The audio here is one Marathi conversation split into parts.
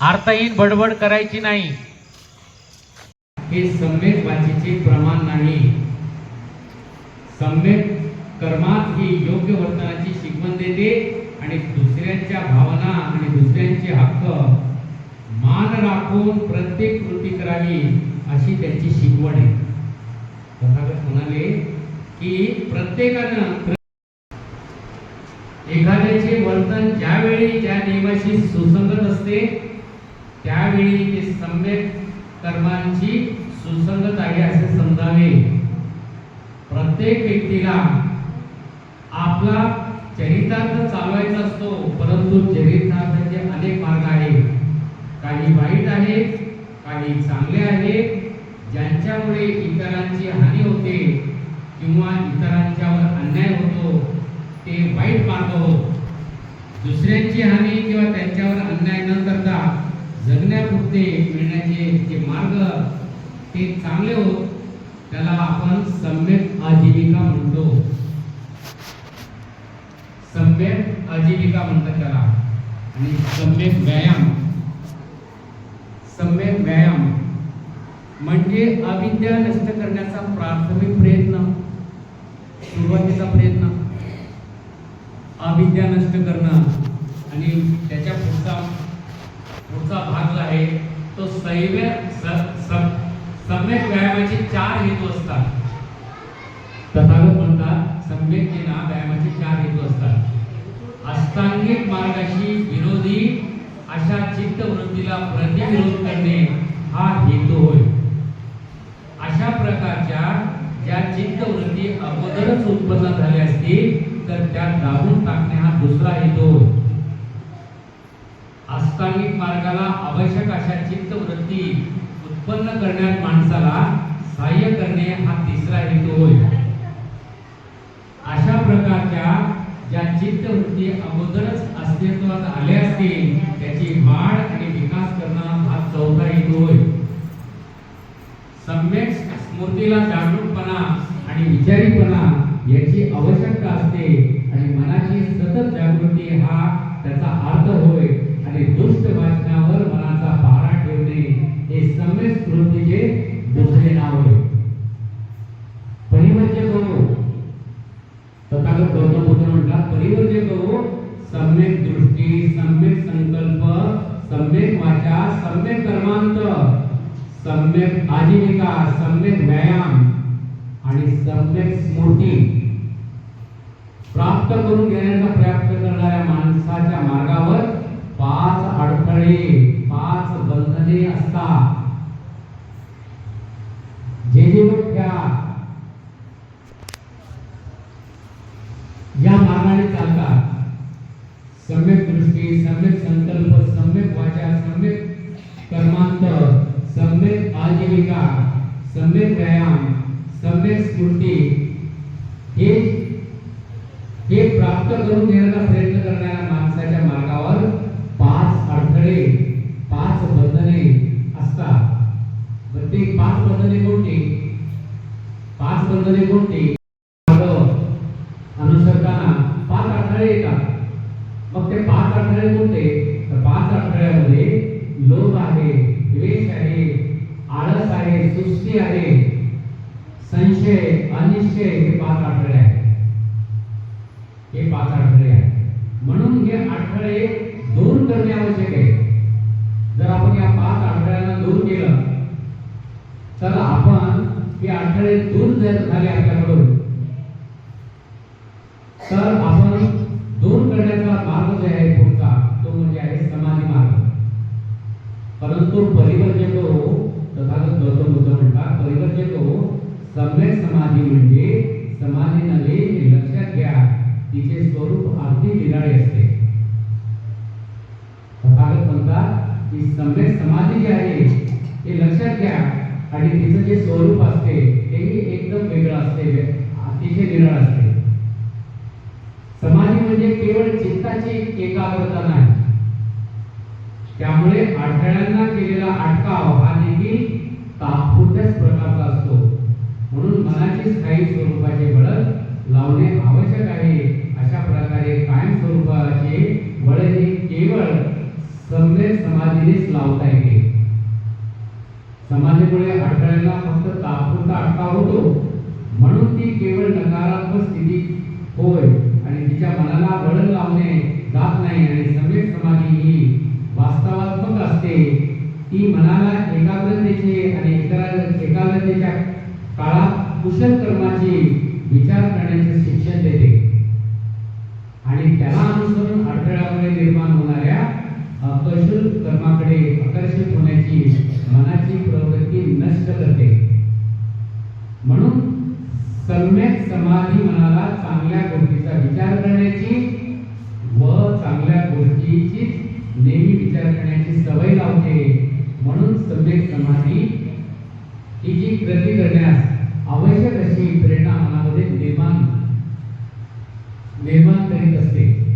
अर्थहीन बडबड करायची नाही. हे सम्यक वाचीचे प्रमाण नाही. सम्यक कर्मात ही योग्य वर्तनाची शिकवण देते आणि दुसऱ्यांच्या भावना आणि दुसऱ्यांचे हक्क मान राखून प्रत्येक कृती करावी अशी त्यांची शिकवण आहे. तथागत म्हणाले की प्रत्येकानं एखाद्याचे वर्तन ज्यावेळी ज्या नियमाशी सुसंगत असते त्यावेळी ते सम्यक कर्मांची सुसंगत आहे असे समजावे. प्रत्येक व्यक्तीला आपला चरितार्थ चालवायचा असतो परंतु चरितार्थाचे अनेक मार्ग आहेत. काही वाईट आहेत काही चांगले आहेत ज्यांच्यामुळे इतरांची हानी होते किंवा इतरांच्यावर अन्याय होतो ते वाईट मार्ग होत. दुसऱ्यांची हानी किंवा त्यांच्यावर अन्याय न करता जगण्यापुरते मिळण्याचे जे मार्ग ते चांगले होत त्याला आपण सम्यक आजीविका म्हणतो. सम्यक आजीविका म्हणतात त्याला. आणि सम्यक व्यायाम. सम्यक व्यायाम म्हणजे अविद्या नष्ट करण्याचा प्राथमिक प्रयत्न सुरुवातीचा प्रयत्न. अविद्या नष्ट करणं आणि त्याच्या पुढचा पुढचा भाग जो आहे तो सैव्य सम्यक व्यायामाचे चार हेतू असतात. तथागत म्हणतात सम्यक ना व्यायामाचे चार हेतू असतात. अष्टांगिक मार्गाशी विरोधी अशा चित्तवृत्तीला प्रतिविरोध करणे हा हेतू होय. अशा प्रकारच्या ज्या चित्तवृत्ती अगोदरच उत्पन्न झाल्या असतील तर त्या दाबून टाकणे हा दुसरा हेतू होय. अष्टांगिक आवश्यक अशा चित्तवृत्ती उत्पन्न करण्यात माणसाला सहाय्य करणे हा तिसरा हेतू होय. अशा प्रकारच्या ज्या चित्तवृत्ती अगोदरच अस्तित्वात आल्या असतील त्याची वाढ आणि विकास करणं हा चौथा हेतू होय. सम्यक स्मृतीला जागरूकपणा आणि विचारीपणा याची आवश्यकता असते आणि मनाची सतत जागृती हा त्याचा अर्थ होय. आणि दुष्ट वाचनावर मनाचा पारा ठेवणे हे सम्यक स्मृतीचे दुसरे नाव आहे. परिवर्ज्य करू हो. तथागत गौतम बुद्ध म्हणतात परिवर्ज्य करू हो, सम्यक दृष्टी सम्यक संकल्प सम्यक वाचा सम्यक कर्मांत सम्यक आजीविका सम्यक व्यायाम आणि सम्यक स्मृती प्राप्त करून घेण्याचा प्रयत्न करणाऱ्या माणसाच्या मार्गावर पाच अडथळे, पाच बंधने असतात. जे जे मोठ्या या मार्गाने चालतात. सम्यक दृष्टी, सम्यक संकल्प, सम्यक वाचा, सम्यक कर्मांत सम्यक आजीविका, सम्यक व्यायाम, सम्यक स्मृती हे ते पाच बंधने कोणती? पाच बंधने कोणती? अनुसरताना पाच अडथळे येतात. मग ते पाच अडथळे कोणते? तर पाच अडथळ्यामध्ये लोभ आहे द्वेष आहे आळस आहे सुस्ती आहे. संशय अनिश्चय हे पाच अडथळे आहेत. हे पाच अडथळे आहेत. म्हणून हे अडथळे दूर करणे आवश्यक आहे. जर आपण या पाच अडथळ्यांना दूर केलं तर आपण हे अडथळे दूर झाले आपल्याकडून. तर आपण दूर करण्याचा मार्ग जो आहे पुढचा तो म्हणजे आहे समाधी मार्ग. परंतु परिवर्जक, तथागत गौतम बुद्ध म्हणतात, परिवर्जक सम्यक समाधी म्हणजे समाधी नव्हे लक्षात घ्या, तिचे स्वरूप अगदी निराळे असते. तथागत म्हणतात, की सम्यक समाधी जी आहे, हे लक्षात घ्या आणि तिचं जे स्वरूप असते तेही एकदम वेगळं असते अतिशय निरळ असते. समाधी म्हणजे केवळ चित्ताची एकाग्रता नाही. त्यामुळे अडथळ्यांना केलेला अटकाव हा देखील तात्पुरत्याच प्रकारचा असतो. म्हणून मनाची स्थायी स्वरूपाचे वळण लावणे आवश्यक आहे. अशा प्रकारे कायम स्वरूपाचे वळण हे केवळ समजे समाधीनेच लावता येते. समाजामुळे अडथळ्याला फक्त तात्पुरता अटकाव होतो. म्हणून ती केवळ नकारात्मक स्थिती होय आणि तिच्या मनाला बळण लावणे जात नाही आणि सम्यक समाधी ही वास्तवात्मक असते. ती मनाला एकाग्रतेचे आणि एकाग्रतेच्या काळात कुशल कर्माची विचार करण्याचे शिक्षण देते. आणि त्याला अनुसरून अडथळ्यामुळे निर्माण होणाऱ्या अकुशल कर्माकडे आकर्षित होण्याची मनाची प्रवृत्ती नष्ट करते म्हणून सम्यक समाधी मनाला चांगल्या गोष्टीचा विचार करण्याची व चांगल्या गोष्टीची नेहमी विचार करण्याची सवय लावते. म्हणून सम्यक समाधी ही जी कृती करण्यास आवश्यक अशी प्रेरणा मनामध्ये निर्माण निर्माण करीत असते.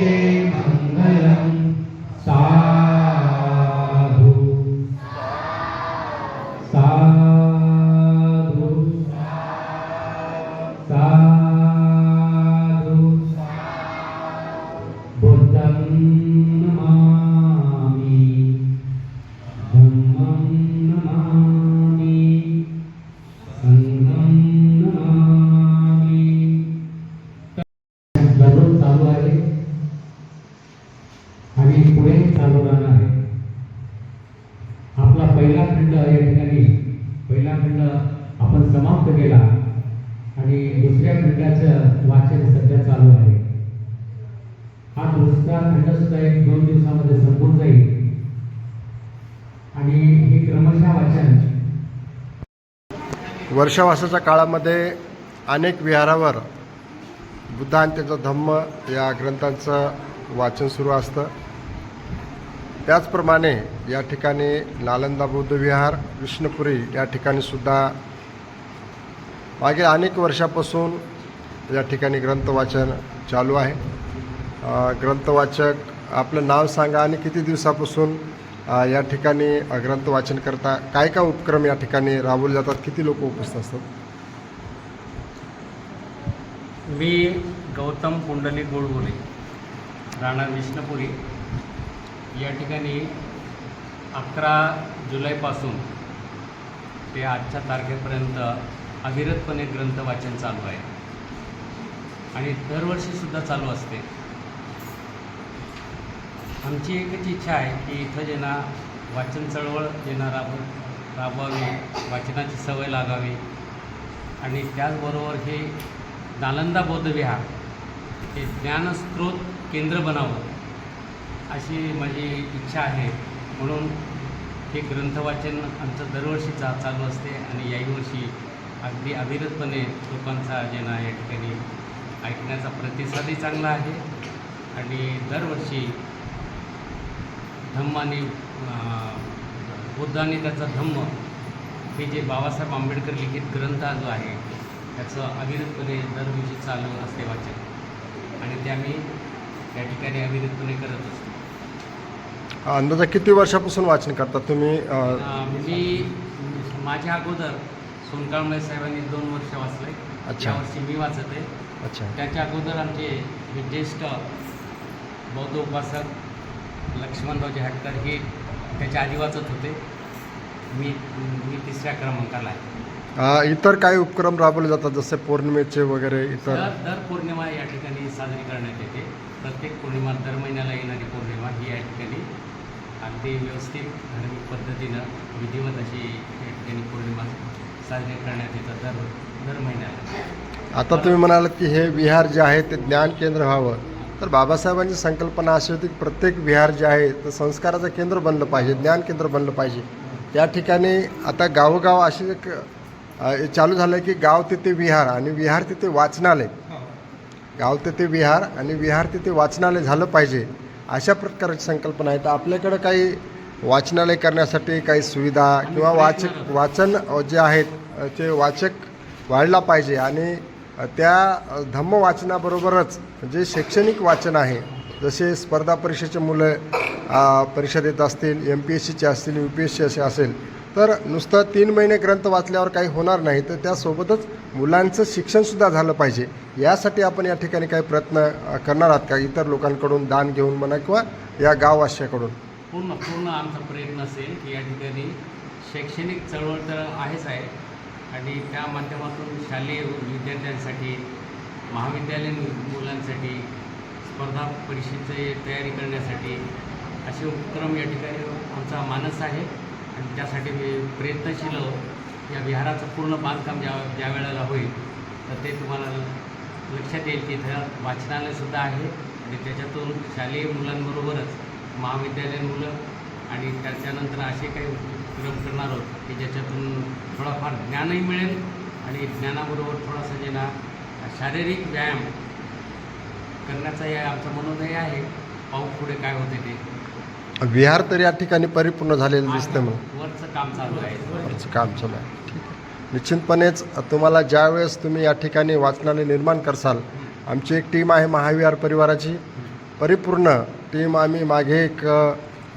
जयमङ्गलम्। साधु साधु साधु बुद्धं नमामि धम्मं नमामि संघं नमामि दररोज चालू आहे आणि पुढे चालू राहणार आहे आपला पहिला खंड या ठिकाणी पहिला खंड आपण समाप्त केला आणि दुसऱ्या खंडाचं वाचन सध्या चालू आहे हा दुसरा खंड सुद्धा एक दोन दिवसामध्ये संपून जाईल आणि हे क्रमशः वाचन वर्षावासाच्या काळामध्ये अनेक विहारावर बुद्ध आणि त्याचा धम्म या ग्रंथांचं वाचन सुरू असतं. त्याचप्रमाणे या ठिकाणी नालंदा बौद्ध विहार विष्णुपुरी या ठिकाणी सुद्धा मागील अनेक वर्षापासून या ठिकाणी ग्रंथवाचन चालू आहे. ग्रंथवाचक आपलं नाव सांगा आणि किती दिवसापासून या ठिकाणी ग्रंथ वाचन करता काय काय उपक्रम या ठिकाणी राबवले जातात? किती लोक उपस्थित असतात? मी गौतम कुंडली गोडबोले राणा विष्णुपुरी. या ठिकाणी अकरा जुलैपासून ते आजच्या तारखेपर्यंत अविरतपणे ग्रंथ वाचन चालू आहे. आणि दरवर्षीसुद्धा चालू असते. आमची एकच इच्छा आहे की इथं ज्यांना वाचन चळवळ ज्यांना राब राबवावी वाचनाची सवय लागावी. आणि त्याचबरोबर हे नालंदा बौद्ध विहार हे ज्ञानस्रोत केंद्र बनावं अशी माझी इच्छा आहे. म्हणून हे ग्रंथवाचन आमचं दरवर्षी चा चालू असते आणि याही वर्षी अगदी अविरतपणे लोकांचा जे ना या ठिकाणी ऐकण्याचा प्रतिसादही चांगला आहे. आणि दरवर्षी धम्म आणि अं, बुद्ध आणि त्याचा धम्म हे जे बाबासाहेब आंबेडकर लिखित ग्रंथ जो आहे त्याचं अविरतपणे दरवर्षी चालू असते वाचन. आणि ते आम्ही या ठिकाणी अविरतपणे करत असतो. अंदाजा किती वर्षापासून वाचन करतात तुम्ही? मी माझ्या अगोदर सोनकाळमळे साहेबांनी दोन वर्ष वाचले अच्छा. यावर्षी मी वाचत आहे अच्छा. त्याच्या अगोदर आमचे ज्येष्ठ बौद्ध उपासक लक्ष्मणरावजी हटकर हे त्याच्या आधी वाचत होते. मी मी तिसऱ्या क्रमांकाला आहे. इतर काही उपक्रम राबवले जातात जसे पौर्णिमेचे वगैरे इतर? दर दर पौर्णिमा या ठिकाणी साजरी करण्यात येते. प्रत्येक पौर्णिमा दर महिन्याला येणारी पौर्णिमा ही या ठिकाणी अगदी व्यवस्थित धार्मिक पद्धतीनं विधिवत अशी या ठिकाणी पौर्णिमा साजरी करण्यात येतं दर दर महिन्याला. आता तुम्ही म्हणालात की हे विहार जे आहे ते ज्ञान केंद्र व्हावं. तर बाबासाहेबांची संकल्पना अशी होती की प्रत्येक विहार जे आहे तर संस्काराचं केंद्र बनलं पाहिजे ज्ञान केंद्र बनलं पाहिजे. या ठिकाणी आता गावोगाव असे एक चालू झालं आहे की गाव तिथे विहार आणि विहार तिथे वाचनालय. गाव तिथे विहार आणि विहार तिथे वाचनालय झालं पाहिजे अशा प्रकारची संकल्पना आहे. तर आपल्याकडं काही वाचनालय करण्यासाठी काही सुविधा किंवा वाचक वाचन जे आहेत ते वाचक वाढला पाहिजे आणि त्या धम्म वाचनाबरोबरच जे शैक्षणिक वाचन आहे. जसे स्पर्धा परीक्षेचे मुलं अ, परीक्षा देत असतील एम पी एस सीचे असतील यू पी एस सी असे असेल तर नुसतं तीन महिने ग्रंथ वाचल्यावर काही होणार नाही. तर त्यासोबतच मुलांचं शिक्षणसुद्धा झालं पाहिजे. यासाठी आपण या ठिकाणी काही प्रयत्न करणार आहात का? इतर लोकांकडून दान घेऊन म्हणा किंवा या गाववासियाकडून पूर्ण पूर्ण आमचा प्रयत्न असेल की या ठिकाणी शैक्षणिक चळवळ तर आहेच आहे आणि त्या माध्यमातून शालेय विद्यार्थ्यांसाठी महाविद्यालयीन मुलांसाठी स्पर्धा परीक्षेची तयारी करण्यासाठी असे उपक्रम या ठिकाणी आमचा मानस आहे आणि त्यासाठी मी प्रयत्नशील आहोत. या विहाराचं पूर्ण बांधकाम ज्या ज्या वेळेला होईल तर ते तुम्हाला लक्षात येईल की इथं वाचनालयसुद्धा आहे आणि त्याच्यातून शालेय मुलांबरोबरच महाविद्यालयीन मुलं आणि त्याच्यानंतर असे काही उपक्रम करणार आहोत की ज्याच्यातून थोडाफार ज्ञानही मिळेल आणि ज्ञानाबरोबर थोडासा जे ना शारीरिक व्यायाम करण्याचा हे आमचं मनोदय आहे. पाहू पुढे काय होते ते. विहार तर या ठिकाणी परिपूर्ण झालेलं दिसतं मग वरचं काम चालू आहे. वरचं काम चालू आहे. ठीक आहे. निश्चितपणेच तुम्हाला ज्यावेळेस तुम्ही या ठिकाणी वाचनालय निर्माण करसाल आमची एक टीम आहे महाविहार परिवाराची. परिपूर्ण टीम आम्ही मागे एक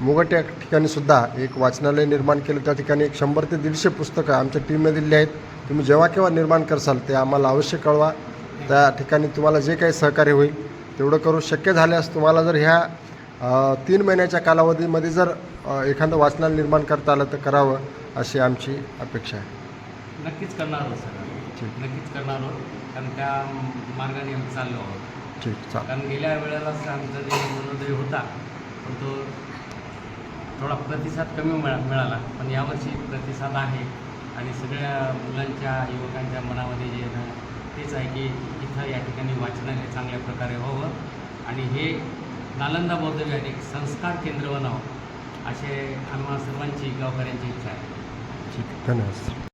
मुगट या ठिकाणी सुद्धा एक वाचनालय निर्माण केलं. त्या ठिकाणी एक शंभर ते दीडशे पुस्तकं आमच्या टीमने दिली आहेत. तुम्ही जेव्हा केव्हा निर्माण करसाल ते आम्हाला अवश्य कळवा. त्या ठिकाणी तुम्हाला जे काही सहकार्य होईल तेवढं करू शक्य झाल्यास तुम्हाला जर ह्या तीन महिन्याच्या कालावधीमध्ये जर एखादं वाचनालय निर्माण करता आलं तर करावं अशी आमची अपेक्षा आहे. नक्कीच करणार आहोत सर ठीक. नक्कीच करणार आहोत. कारण त्या मार्गाने आम्ही चाललो आहोत. ठीक चालेल. कारण गेल्या वेळेलाच आमचा जे मनोदय होता पण तो थोडा प्रतिसाद कमी मिळा मिळाला. पण यावर्षी प्रतिसाद आहे. आणि सगळ्या मुलांच्या युवकांच्या मनामध्ये जे आहे तेच आहे की इथं या ठिकाणी वाचनालय चांगल्या प्रकारे व्हावं. आणि हे नालंदा बौद्ध विहार एक संस्कार केंद्र बनावं असे आम्हा सर्वांची गावकऱ्यांची इच्छा आहे. ठीक धन्यवाद